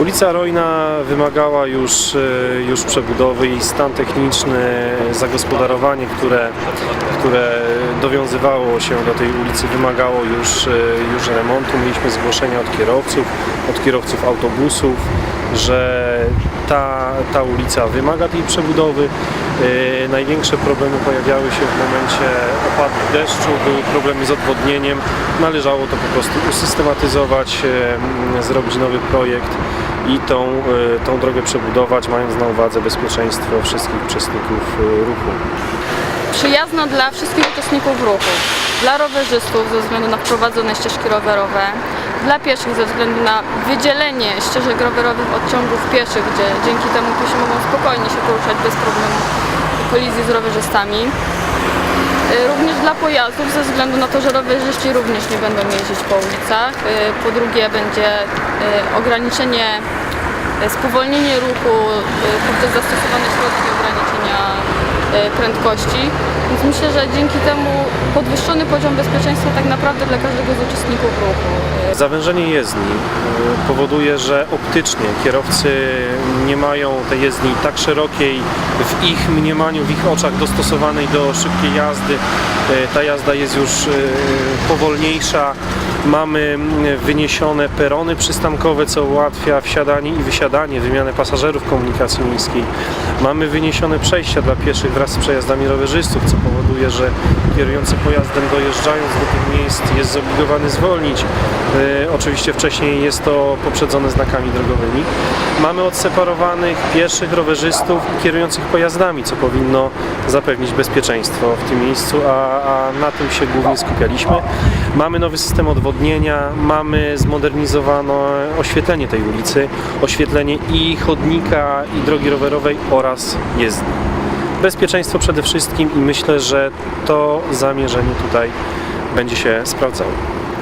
Ulica Rojna wymagała już, e, już przebudowy i stan techniczny, zagospodarowanie, które, które dowiązywało się do tej ulicy wymagało już, e, już remontu. Mieliśmy zgłoszenia od kierowców, od kierowców autobusów, że ta, ta ulica wymaga tej przebudowy. E, Największe problemy pojawiały się w momencie opadów deszczu, były problemy z odwodnieniem. Należało to po prostu usystematyzować, e, m, zrobić nowy projekt i tą, e, tą drogę przebudować, mając na uwadze bezpieczeństwo wszystkich uczestników ruchu. przyjazna dla wszystkich uczestników ruchu, dla rowerzystów ze względu na wprowadzone ścieżki rowerowe, dla pieszych ze względu na wydzielenie ścieżek rowerowych od ciągów pieszych, gdzie dzięki temu piesi mogą spokojnie się poruszać bez problemu kolizji z rowerzystami. Y, Również dla pojazdów ze względu na to, że rowerzyści również nie będą jeździć po ulicach. Y, Po drugie będzie y, ograniczenie, spowolnienie ruchu poprzez zastosowane środki ograniczenia prędkości. Więc myślę, że dzięki temu podwyższony poziom bezpieczeństwa tak naprawdę dla każdego z uczestników ruchu. Zawężenie jezdni e, powoduje, że optycznie kierowcy nie mają tej jezdni tak szerokiej w ich mniemaniu, w ich oczach dostosowanej do szybkiej jazdy. E, Ta jazda jest już e, powolniejsza. Mamy mm, wyniesione perony przystankowe, co ułatwia wsiadanie i wysiadanie, wymianę pasażerów komunikacji miejskiej. Mamy wyniesione przejścia dla pieszych wraz z przejazdami rowerzystów, co powoduje, że kierujący pojazdem dojeżdżając do tych miejsc jest zobligowany zwolnić. E, Oczywiście wcześniej jest to poprzedzone znakami drogowymi. Mamy odseparowanych pieszych, rowerzystów i kierujących pojazdami, co powinno zapewnić bezpieczeństwo w tym miejscu, a, a na tym się głównie skupialiśmy. Mamy nowy system odwodnienia, mamy zmodernizowane oświetlenie tej ulicy, oświetlenie i chodnika, i drogi rowerowej oraz jezdni. Bezpieczeństwo przede wszystkim i myślę, że to zamierzenie tutaj będzie się sprawdzało.